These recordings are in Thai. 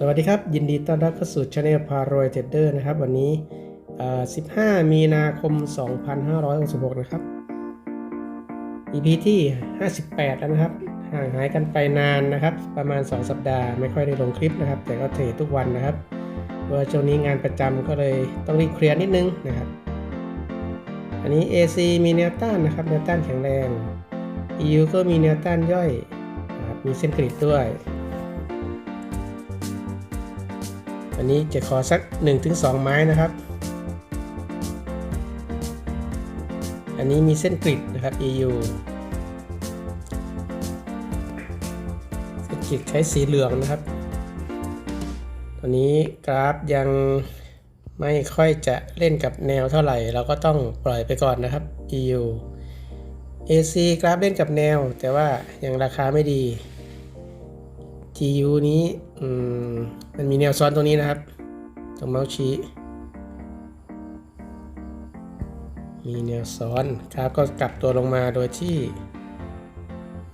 สวัสดีครับ ยินดีต้อนรับเข้าสู่ช anel พารวยเทรดเดอร์นะครับ วันนี้ 15 มีนาคม 2566 นะครับ EP ที่ 58 แล้วนะครับ ห่างหายกันไปนานนะครับ ประมาณ 2 สัปดาห์ไม่ค่อยได้ลงคลิปนะครับ แต่ก็เทรดทุกวันนะครับเพราะว่าช่วงนี้งานประจำก็เลยต้องรีเคลียร์นิดนึงนะครับ อันนี้ AC มีแนวต้านนะครับแนวต้านแข็งแรง EU ก็มีแนวต้านย่อยมีเส้นกริดด้วย อันนี้จะขอสัก 1-2 ไม้นะครับ อันนี้มีเส้นกริดนะครับ EU เส้นกริดใช้สีเหลืองนะครับ ตอนนี้กราฟยังไม่ค่อยจะเล่นกับแนวเท่าไหร่ เราก็ต้องปล่อยไปก่อนนะครับ EU AC กราฟเล่นกับแนว แต่ว่ายังราคาไม่ดี GU นี้มมันมีแนวซ้อนตรงนี้นะครับ ตรงเมาส์ชี้ มีแนวซ้อนครับก็กลับตัวลงมาโดยที่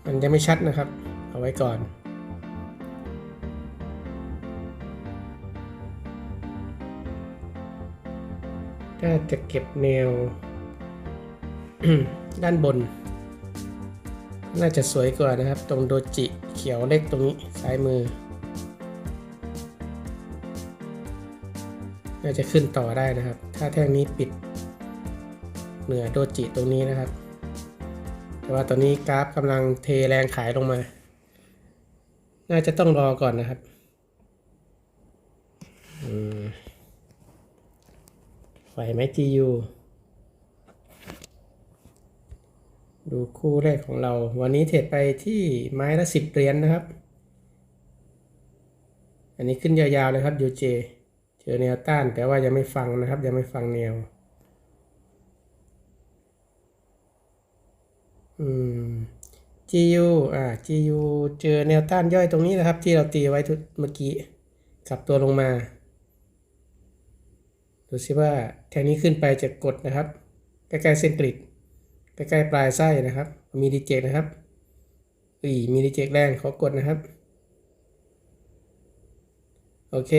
มันยังไม่ชัดนะครับ เอาไว้ก่อนถ้าจะเก็บแนว ด้านบน น่าจะสวยกว่านะครับ ตรงโดจิเขียวเล็กตรงนี้ซ้ายมือ น่าจะขึ้นต่อได้นะครับ ถ้าแท่งนี้ปิด เหนือโดจิตรงนี้นะครับ แต่ว่าตอนนี้กราฟกำลังเทแรงขายลงมา น่าจะต้องรอก่อนนะครับอืมไหวไหม GU ดูคู่แรกของเรา วันนี้เทรดไปที่ไม้ละสิบเหรียญนนะครับ อันนี้ขึ้นยาวๆเลยครับ UJ เจอแนวต้านแต่ว่ายังไม่ฟังนะครับ ยังไม่ฟังแนว อืม GU อ่า GU เจอแนวต้านย่อยตรงนี้นะครับ ที่เราตีไว้ทุเมื่อกี้กลับตัวลงมา ดูซิว่าแทงนี้ขึ้นไปจะกดนะครับใกล้ๆเส้นกริด ใกล้ๆปลายไส้นะครับ มีดีเจกนะครับอีมีดีเจกแรงขอกดนะครับ โอเค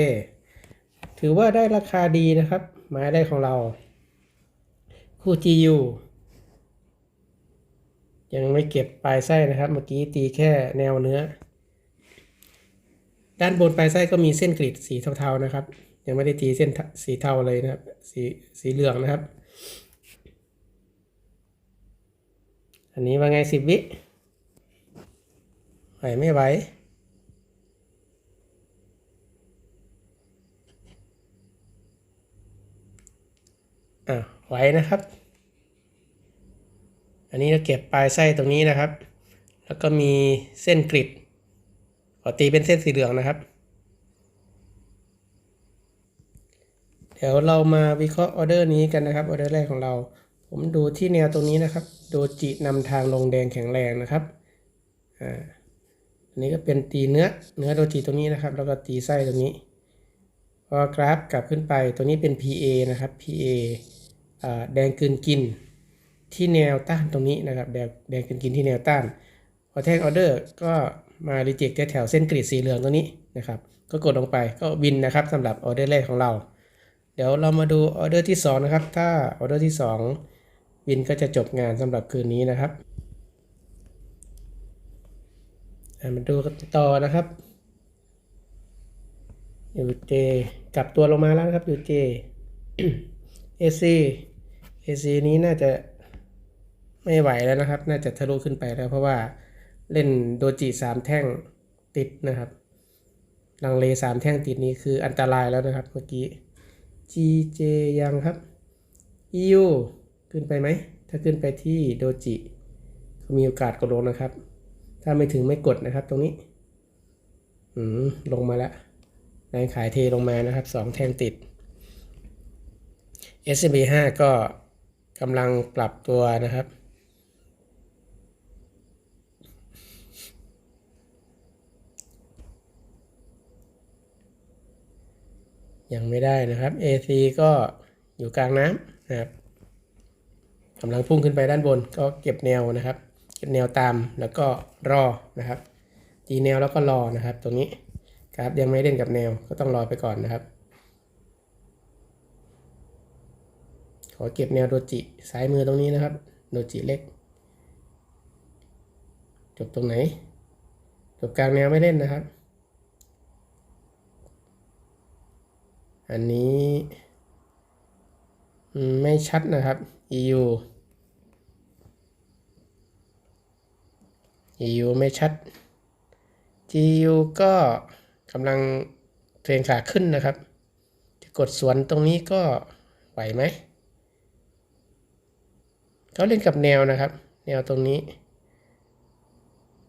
ถือว่าได้ราคาดีนะครับ ไม้ได้ของเรา คู่ GU ยังไม่เก็บปลายไส้นะครับ เมื่อกี้ตีแค่แนวเนื้อ ด้านบนปลายไส้ก็มีเส้นกรีดสีเทาๆนะครับ ยังไม่ได้ตีเส้นสีเทาเลยนะครับ สีสีเหลืองนะครับ อันนี้ว่าไงสิบวิไหวไม่ไหวอะไหวนะครับ อันนี้เราเก็บปลายไส้ตรงนี้นะครับ แล้วก็มีเส้นกริดขอตีเป็นเส้นสีเหลืองนะครับ เดี๋ยวเรามาวิเคราะห์ออเดอร์นี้กันนะครับ ออเดอร์แรกของเรา ผมดูที่แนวตรงนี้นะครับ โดจินำทางลงแดงแข็งแรงนะครับอ่าอันนี้ก็เป็นตีเนื้อเนื้อโดจิตรงนี้นะครับ แล้วก็ตีไส้ตรงนี้ พอกราฟกลับขึ้นไปตัวนี้เป็น PA นะครับ PA อ่าแดงกืนกินที่แนวต้านตรงนี้นะครับ แดงแดงกืนกินที่แนวต้าน พอแท่งออเดอร์ก็มารีเจ็คแถวเส้นกรีดสีเหลืองตรงนี้นะครับ ก็กดลงไปก็วินนะครับสำหรับออเดอร์แรกของเรา เดี๋ยวเรามาดูออเดอร์ที่2นะครับ ถ้าออเดอร์ที่2 วินก็จะจบงานสำหรับคืนนี้นะครับมาดูกันต่อนะครับยูเจกลับตัวลงมาแล้วนะครับยูเจเอซีเอซีนี้น่าจะไม่ไหวแล้วนะครับ น่าจะทะลุขึ้นไปแล้ว เพราะว่าเล่นโดจิสามแท่งติดนะครับ ลังเลสามแท่งติดนี้คืออันตรายแล้วนะครับเมื่อกี้ GJ ยังครับ EU ขึ้นไปไหม ถ้าขึ้นไปที่โดจิก็มีโอกาสกดลงนะครับ ถ้าไม่ถึงไม่กดนะครับตรงนี้ อืมลงมาแล้วแรงขายเทลงมานะครับสองแท่งติด s b 5ก็กำลังปรับตัวนะครับ ยังไม่ได้นะครับ AC ก็อยู่กลางน้ำนะครับ กำลังพุ่งขึ้นไปด้านบน ก็เก็บแนวนะครับ เก็บแนวตามแล้วก็รอนะครับตีแนวแล้วก็รอนะครับ ตรงนี้กราฟยังไม่เล่นกับแนวก็ต้องรอไปก่อนนะครับ ขอเก็บแนวโดจิซ้ายมือตรงนี้นะครับโดจิเล็ก จบตรงไหน จบกลางแนวไม่เล่นนะครับ อันนี้ ไม่ชัดนะครับ EU EU ไม่ชัด GU ก็กำลังเทรนขาขึ้นนะครับจะกดสวนตรงนี้ก็ไหวไหมเขาเล่นกับแนวนะครับ แนวตรงนี้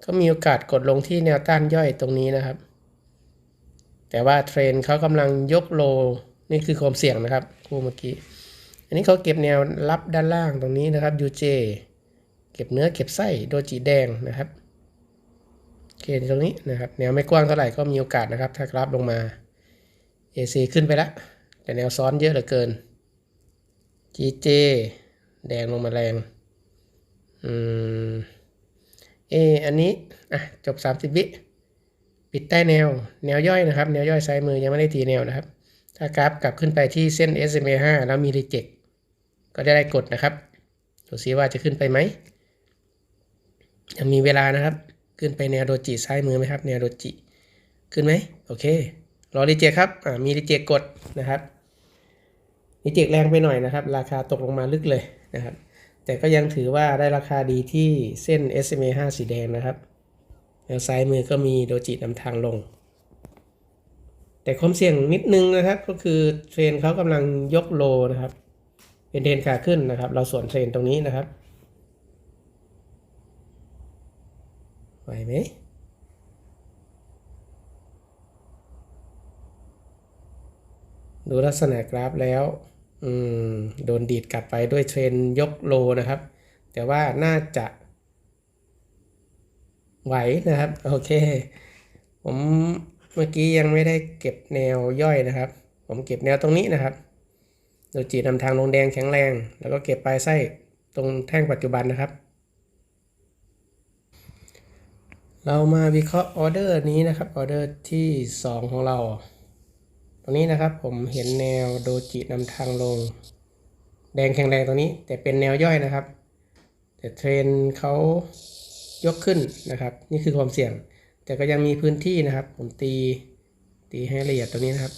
ก็มีโอกาสกดลงที่แนวต้านย่อยตรงนี้นะครับ แต่ว่าเทรนเขากำลังยกโล นี่คือความเสี่ยงนะครับ คู่เมื่อกี้ อันนี้เขาเก็บแนวรับด้านล่างตรงนี้นะครับ UJ เก็บเนื้อเก็บไส้โดจิแดงนะครับโอเคตรงนี้นะครับ แนวไม่กว้างเท่าไหร่ก็มีโอกาสนะครับ ถ้ากราฟลงมา AC ขึ้นไปแล้วแต่แนวซ้อนเยอะเหลือเกิน GJ แดงลงมาแรง อืม เอออันนี้ อะ จบ 30 วิ ปิดใต้แนว แนวย่อยนะครับ แนวย่อยซ้ายมือยังไม่ได้ทีแนวนะครับ ถ้ากราฟกลับขึ้นไปที่เส้น SMA 5 แล้วมีรีเจ็ค ก็จะได้กดนะครับดูซิว่าจะขึ้นไปไหมยังมีเวลานะครับ ขึ้นไปแนวโดจิซ้ายมือไหมครับ แนวโดจิ ขึ้นไหมโอเค รอรีเจคครับ อ่า มีรีเจกดนะครับรีเจ็คแรงไปหน่อยนะครับ ราคาตกลงมาลึกเลยนะครับ แต่ก็ยังถือว่าได้ราคาดีที่เส้น SMA 5 สีแดงนะครับแล้วซ้ายมือก็มีโดจินำทางลง แต่ความเสี่ยงนิดนึงนะครับ ก็คือเทรนเขากำลังยกโลนะครับ เป็นเทรนขาขึ้นนะครับ เราส่วนเทรนตรงนี้นะครับไหวไหมดูลักษณะกราฟแล้วอืมโดนดีดกลับไปด้วยเทรนยกโลนะครับ แต่ว่าน่าจะไหวนะครับ โอเค ผมเมื่อกี้ยังไม่ได้เก็บแนวย่อยนะครับ ผมเก็บแนวตรงนี้นะครับ โดยจีนำทางลงแดงแข็งแรง แล้วก็เก็บปลายไส้ตรงแท่งปัจจุบันนะครับ เรามาวิเคราะห์ออเดอร์นี้นะครับออเดอร์ที่ 2 ของเรา ตรงนี้นะครับผมเห็นแนวโดจินำทางลง แดงแข็งแรงตรงนี้ แต่เป็นแนวย่อยนะครับ แต่เทรนเขายกขึ้นนะครับ นี่คือความเสี่ยง แต่ก็ยังมีพื้นที่นะครับ ผมตีตีให้ละเอียดตรงนี้นะครับ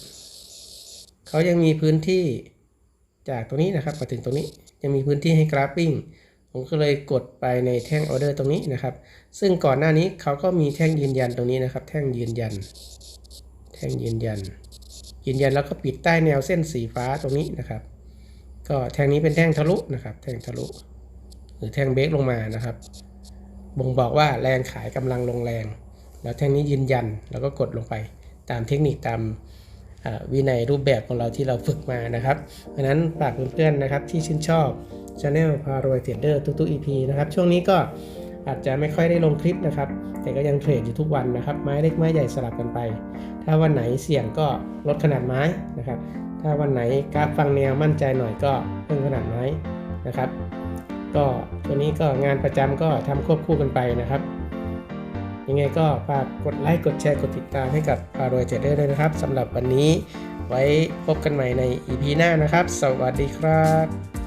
เขายังมีพื้นที่ จากตรงนี้นะครับมาถึงตรงนี้ยังมีพื้นที่ให้กราฟวิ่งผมก็เลยกดไปในแท่งออเดอร์ตรงนี้นะครับ ซึ่งก่อนหน้านี้เขาก็มีแท่งยืนยันตรงนี้นะครับ แท่งยืนยัน แท่งยืนยัน ยืนยันแล้วก็ปิดใต้แนวเส้นสีฟ้าตรงนี้นะครับ ก็แท่งนี้เป็นแท่งทะลุนะครับ แท่งทะลุ หรือแท่งเบรกลงมานะครับ บ่งบอกว่าแรงขายกำลังลงแรง แล้วแท่งนี้ยืนยันแล้วก็กดลงไปตามเทคนิคตาม วินัยรูปแบบของเราที่เราฝึกมานะครับเพราะนั้นฝากเพื่อนๆนะครับที่ชื่นชอบ Channel พารวยเทรดเดอร์ทุกๆ EP นะครับช่วงนี้ก็อาจจะไม่ค่อยได้ลงคลิปนะครับ แต่ก็ยังเทรดอยู่ทุกวันนะครับ ไม้เล็กไม้ใหญ่สลับกันไป ถ้าวันไหนเสี่ยงก็ลดขนาดไม้นะครับ ถ้าวันไหนกราฟฟังแนวมั่นใจหน่อยก็เพิ่มขนาดไม้นะครับ ก็ตัวนี้ก็งานประจำก็ทำควบคู่กันไปนะครับ ยังไงก็ฝากกดไลค์กดแชร์กดติดตามให้กับพารวยเจดเดอร์ด้วยนะครับสำหรับวันนี้ไว้พบกันใหม่ใน EP หน้านะครับ สวัสดีครับ